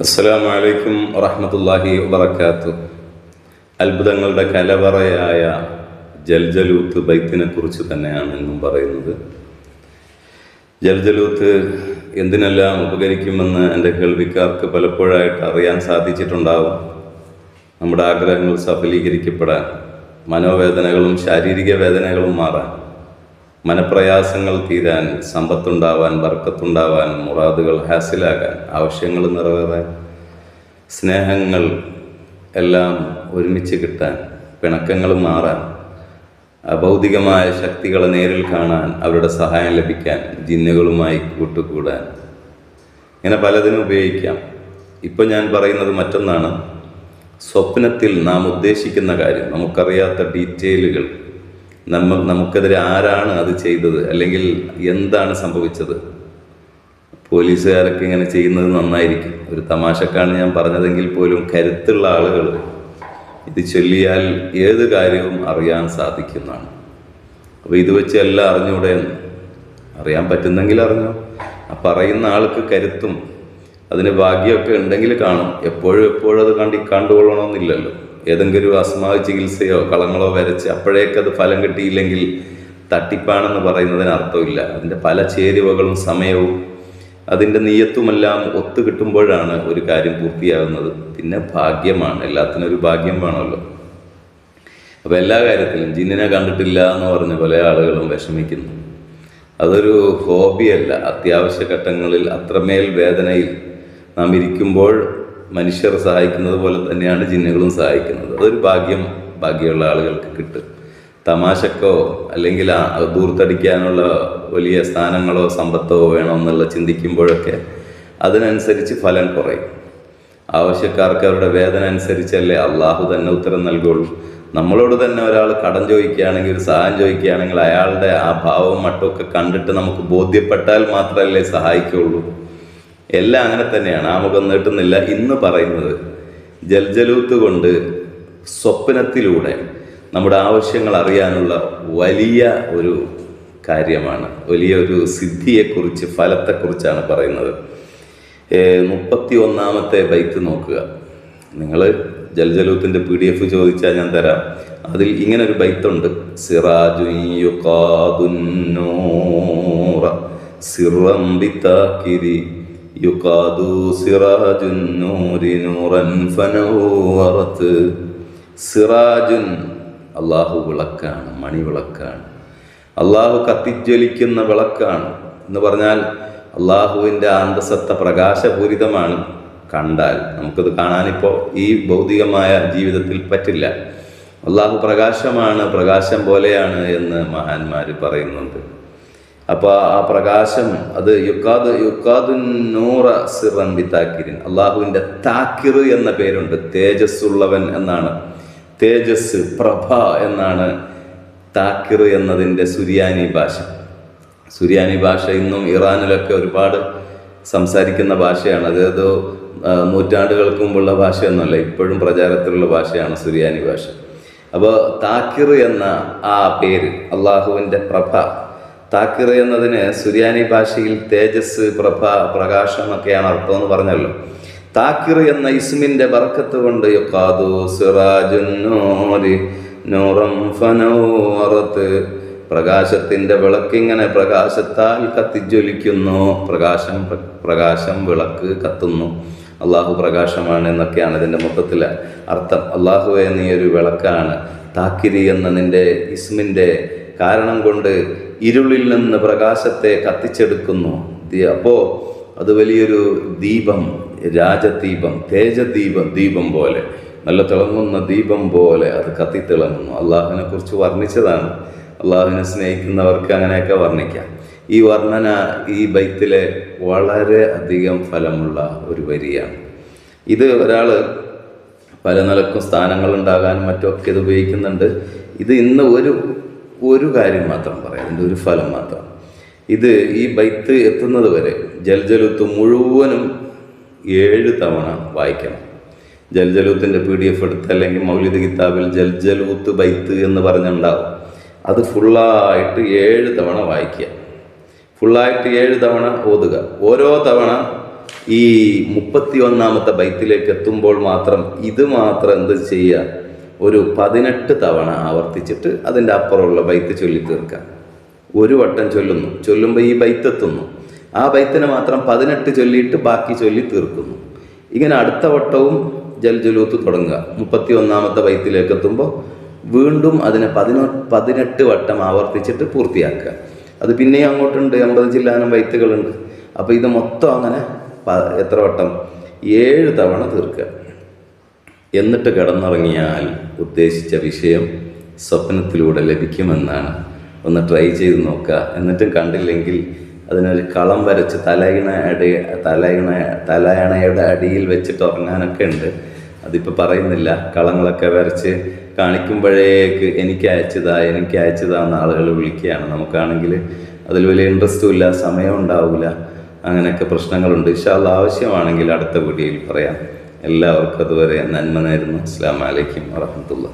അസ്സലാമു വലൈക്കും വറഹ്മത്തുള്ളാഹി വബറകാത്തു. അത്ഭുതങ്ങളുടെ കലവറയായ ജൽജലൂത്ത് ബൈത്തിനെ കുറിച്ച് തന്നെയാണ് ഇന്നും പറയുന്നത്. ജൽജലൂത്ത് എന്തിനെല്ലാം ഉപകരിക്കുമെന്ന് എന്റെ കേൾവിക്കാർക്ക് പലപ്പോഴായിട്ട് അറിയാൻ സാധിച്ചിട്ടുണ്ടാവും. നമ്മുടെ ആഗ്രഹങ്ങൾ സഫലീകരിക്കപ്പെടാൻ മനോവേദനകളും ശാരീരിക വേദനകളും മാറാൻ. മനപ്രയാസങ്ങൾ തീരാൻ സമ്പത്തുണ്ടാവാൻ ബർക്കത്തുണ്ടാവാൻ മുറാദുകൾ ഹാസിലാകാൻ ആവശ്യങ്ങൾ നിറവേറാൻ സ്നേഹങ്ങൾ എല്ലാം ഒരുമിച്ച് കിട്ടാൻ പിണക്കങ്ങൾ മാറാൻ അഭൗതികമായ ശക്തികളെ നേരിൽ കാണാൻ അവരുടെ സഹായം ലഭിക്കാൻ ജിന്നുകളുമായി കൂട്ടുകൂടാൻ. ഇങ്ങനെ പലതിനും ഉപയോഗിക്കാം. ഇപ്പം ഞാൻ പറയുന്നത് മറ്റൊന്നാണ്. സ്വപ്നത്തിൽ നാം ഉദ്ദേശിക്കുന്ന കാര്യം നമുക്കറിയാത്ത ഡീറ്റെയിലുകൾ നമ്മ നമുക്കെതിരെ ആരാണ് അത് ചെയ്തത്? അല്ലെങ്കിൽ എന്താണ് സംഭവിച്ചത്? പോലീസുകാരൊക്കെ ഇങ്ങനെ ചെയ്യുന്നത് നന്നായിരിക്കും. ഒരു തമാശക്കാണ് ഞാൻ പറഞ്ഞതെങ്കിൽ പോലും കരുത്തുള്ള ആളുകൾ ഇത് ചൊല്ലിയാൽ ഏത് കാര്യവും അറിയാൻ സാധിക്കുന്നതാണ്. അപ്പോൾ ഇത് വെച്ച് എല്ലാം അറിഞ്ഞൂടെ. അറിയാൻ പറ്റുന്നെങ്കിൽ അറിഞ്ഞോ? ആ പറയുന്ന ആൾക്ക് കരുത്തും അതിന് ഭാഗ്യമൊക്കെ ഉണ്ടെങ്കിൽ കാണും. എപ്പോഴും എപ്പോഴും അത് കണ്ടി കണ്ടുകൊള്ളണമെന്നില്ലല്ലോ. ഏതെങ്കിലും അസ്മാവ് ചികിത്സയോ കളങ്ങളോ വരച്ച് അപ്പോഴേക്കത് ഫലം കിട്ടിയില്ലെങ്കിൽ തട്ടിപ്പാണെന്ന് പറയുന്നതിന് അർത്ഥമില്ല. അതിന്റെ പല ചേരുവകളും സമയവും അതിന്റെ നീയത്തുമെല്ലാം ഒത്തു കിട്ടുമ്പോഴാണ് ഒരു കാര്യം പൂർത്തിയാകുന്നത്. പിന്നെ ഭാഗ്യമാണ്. എല്ലാത്തിനും ഒരു ഭാഗ്യം വേണമല്ലോ. അപ്പോൾ എല്ലാ കാര്യത്തിലും ജിന്നിനെ കണ്ടിട്ടില്ല എന്ന് പറഞ്ഞ് പല ആളുകളും വിഷമിക്കുന്നു. അതൊരു ഹോബിയല്ല. അത്യാവശ്യ ഘട്ടങ്ങളിൽ അത്രമേൽ വേദനയിൽ നാം ഇരിക്കുമ്പോൾ മനുഷ്യർ സഹായിക്കുന്നത് പോലെ തന്നെയാണ് ജിന്നുകളും സഹായിക്കുന്നത്. അതൊരു ഭാഗ്യം ഭാഗ്യമുള്ള ആളുകൾക്ക് കിട്ടും. തമാശക്കോ അല്ലെങ്കിൽ ദൂർത്തടിക്കാനുള്ള വലിയ സ്ഥാനങ്ങളോ സമ്പത്തോ വേണമെന്നുള്ള ചിന്തിക്കുമ്പോഴൊക്കെ അതിനനുസരിച്ച് ഫലം കുറയും. ആവശ്യക്കാർക്ക് അവരുടെ വേദന അനുസരിച്ചല്ലേ അള്ളാഹു തന്നെ ഉത്തരം നൽകുള്ളൂ. നമ്മളോട് തന്നെ ഒരാൾ കടം ചോദിക്കുകയാണെങ്കിൽ ഒരു സഹായം ചോദിക്കുകയാണെങ്കിൽ അയാളുടെ ആ ഭാവവും മട്ടുമൊക്കെ കണ്ടിട്ട് നമുക്ക് ബോധ്യപ്പെട്ടാൽ മാത്രമല്ലേ സഹായിക്കുള്ളൂ. എല്ലാം അങ്ങനെ തന്നെയാണ്. ആ മുഖം നീട്ടുന്നില്ല. ഇന്ന് പറയുന്നത് ജൽജലൂത്ത് കൊണ്ട് സ്വപ്നത്തിലൂടെ നമ്മുടെ ആവശ്യങ്ങൾ അറിയാനുള്ള വലിയ ഒരു കാര്യമാണ്. വലിയ ഒരു സിദ്ധിയെക്കുറിച്ച് ഫലത്തെക്കുറിച്ചാണ് പറയുന്നത്. മുപ്പത്തി ഒന്നാമത്തെ ബൈത്ത് നോക്കുക. നിങ്ങൾ ജൽജലൂത്തിന്റെ പി ഡി എഫ് ചോദിച്ചാൽ ഞാൻ തരാം. അതിൽ ഇങ്ങനെ ഒരു ബൈത്തുണ്ട് നൂറ സിറം ബിതാക്കിരി യുഖാദു സിറാജുൻ നൂരി نورا ഫനവറത്ത്. സിറാജുൻ അള്ളാഹു വിളക്കാണ് മണി വിളക്കാണ്. അള്ളാഹു കത്തിജ്വലിക്കുന്ന വിളക്കാണ്. എന്ന് പറഞ്ഞാൽ അള്ളാഹുവിന്റെ അന്തസത്ത പ്രകാശപൂരിതമാണ് കണ്ടാൽ. നമുക്കത് കാണാനിപ്പോൾ ഈ ഭൗതികമായ ജീവിതത്തിൽ പറ്റില്ല. അള്ളാഹു പ്രകാശമാണ് പ്രകാശം പോലെയാണ് എന്ന് മഹാന്മാർ പറയുന്നുണ്ട്. അപ്പോൾ ആ പ്രകാശം അത് യുക്കാദ് യുക്കാദു നൂറ സിറൻ ബി താക്കിരിൻ. അള്ളാഹുവിന്റെ താക്കിർ എന്ന പേരുണ്ട്. തേജസ്സുള്ളവൻ എന്നാണ്. തേജസ് പ്രഭ എന്നാണ് താക്കിർ എന്നതിന്റെ സുരിയാനി ഭാഷ. സുരിയാനി ഭാഷ ഇന്നും ഇറാനിലൊക്കെ ഒരുപാട് സംസാരിക്കുന്ന ഭാഷയാണ്. അതായത് നൂറ്റാണ്ടുകൾക്ക് മുമ്പുള്ള ഭാഷയൊന്നുമല്ല ഇപ്പോഴും പ്രചാരത്തിലുള്ള ഭാഷയാണ് സുരിയാനി ഭാഷ. അപ്പോൾ താക്കിർ എന്ന ആ പേര് അള്ളാഹുവിന്റെ പ്രഭ താക്കിർ എന്നതിന് സുരിയാനി ഭാഷയിൽ തേജസ് പ്രഭ പ്രകാശം ഒക്കെയാണ് അർത്ഥം എന്ന് പറഞ്ഞല്ലോ. താക്കിർ എന്ന ഇസ്മിന്റെ ബർക്കത്ത് കൊണ്ട് നൂറം ഫനവറത്ത് പ്രകാശത്തിന്റെ വിളക്കിങ്ങനെ പ്രകാശത്താൽ കത്തിജ്വലിക്കുന്നു. പ്രകാശം പ്രകാശം വിളക്ക് കത്തുന്നു. അള്ളാഹു പ്രകാശമാണ് എന്നൊക്കെയാണ് ഇതിന്റെ മൊത്തത്തിലെ അർത്ഥം. അള്ളാഹുവെ നീ ഒരു വിളക്കാണ്. താക്കിരി എന്ന നിന്റെ ഇസ്മിന്റെ കാരണം കൊണ്ട് ഇരുളിൽ നിന്ന് പ്രകാശത്തെ കത്തിച്ചെടുക്കുന്നു. അപ്പോൾ അത് വലിയൊരു ദീപം രാജദീപം തേജദീപം ദീപം പോലെ. നല്ല തിളങ്ങുന്ന ദീപം പോലെ അത് കത്തിത്തിളങ്ങുന്നു. അള്ളാഹുവിനെ കുറിച്ച് വർണിച്ചതാണ്. അള്ളാഹുവിനെ സ്നേഹിക്കുന്നവർക്ക് അങ്ങനെയൊക്കെ വർണിക്കാം. ഈ വർണന ഈ ബൈത്തിലെ വളരെ അധികം ഫലമുള്ള ഒരു വരിയാണ്. ഇത് ഒരാൾ പല നിലക്കും സ്ഥാനങ്ങളുണ്ടാകാനും മറ്റുമൊക്കെ ഇത് ഉപയോഗിക്കുന്നുണ്ട്. ഇത് ഇന്ന് ഒരു ഒരു കാര്യം മാത്രം പറയാം. അതിന്റെ ഒരു ഫലം മാത്രം. ഇത് ഈ ബൈത്ത് എത്തുന്നത് വരെ ജൽജലുത്ത് മുഴുവനും ഏഴ് തവണ വായിക്കണം. ജൽജലൂത്തിന്റെ പി ഡി എഫ് എടുത്ത് അല്ലെങ്കിൽ മൗലിദ് കിതാബിൽ ജൽജലൂത്ത് ബൈത്ത് എന്ന് പറഞ്ഞുണ്ടാവും. അത് ഫുള്ളായിട്ട് ഏഴ് തവണ വായിക്കുക. ഫുള്ളായിട്ട് ഏഴ് തവണ ഓതുക. ഓരോ തവണ ഈ മുപ്പത്തി ഒന്നാമത്തെ ബൈത്തിലേക്ക് എത്തുമ്പോൾ മാത്രം ഇത് മാത്രം എന്ത് ചെയ്യുക? ഒരു പതിനെട്ട് തവണ ആവർത്തിച്ചിട്ട് അതിന്റെ അപ്പുറമുള്ള ബൈത്ത് ചൊല്ലി തീർക്കാം ഒരു വട്ടം ചൊല്ലുന്നു. ചൊല്ലുമ്പോൾ ഈ ബൈത്ത് എത്തുന്നു. ആ ബൈത്തിനെ മാത്രം പതിനെട്ട് ചൊല്ലിയിട്ട് ബാക്കി ചൊല്ലി തീർക്കുന്നു. ഇങ്ങനെ അടുത്ത വട്ടവും ജൽ ജുലൂത്ത് തുടങ്ങുക. മുപ്പത്തി ഒന്നാമത്തെ ബൈത്തിലേക്ക് എത്തുമ്പോൾ വീണ്ടും അതിനെ പതിനൊ പതിനെട്ട് വട്ടം ആവർത്തിച്ചിട്ട് പൂർത്തിയാക്കുക. അത് പിന്നെയും അങ്ങോട്ടുണ്ട്. അമ്പത് ജില്ലാനും ബൈത്തുകളുണ്ട്. അപ്പോൾ ഇത് മൊത്തം അങ്ങനെ എത്ര വട്ടം? ഏഴ് തവണ തീർക്കുക. എന്നിട്ട് കിടന്നുറങ്ങിയാൽ ഉദ്ദേശിച്ച വിഷയം സ്വപ്നത്തിലൂടെ ലഭിക്കുമെന്നാണ്. ഒന്ന് ട്രൈ ചെയ്ത് നോക്കുക. എന്നിട്ടും കണ്ടില്ലെങ്കിൽ അതിനൊരു കളം വരച്ച് തലയിണ അടി തലയിണ തലയണയുടെ അടിയിൽ വെച്ചിട്ട് ഉറങ്ങാനൊക്കെ ഉണ്ട്. അതിപ്പോൾ പറയുന്നില്ല. കളങ്ങളൊക്കെ വരച്ച് കാണിക്കുമ്പോഴേക്ക് എനിക്ക് അയച്ചതാ എനിക്ക് അയച്ചതാ എന്ന് ആളുകൾ വിളിക്കുകയാണ്. നമുക്കാണെങ്കിൽ അതിൽ വലിയ ഇൻട്രസ്റ്റും ഇല്ല സമയം ഉണ്ടാവില്ല അങ്ങനെയൊക്കെ പ്രശ്നങ്ങളുണ്ട്. ഇഷ്ടമുള്ള ആവശ്യമാണെങ്കിൽ അടുത്ത വീഡിയോയിൽ പറയാം. എല്ലാവർക്കും അതുവരെ നന്മ നേരുന്നു. അസ്സാം വലൈക്കും വാഹമത്തുള്ള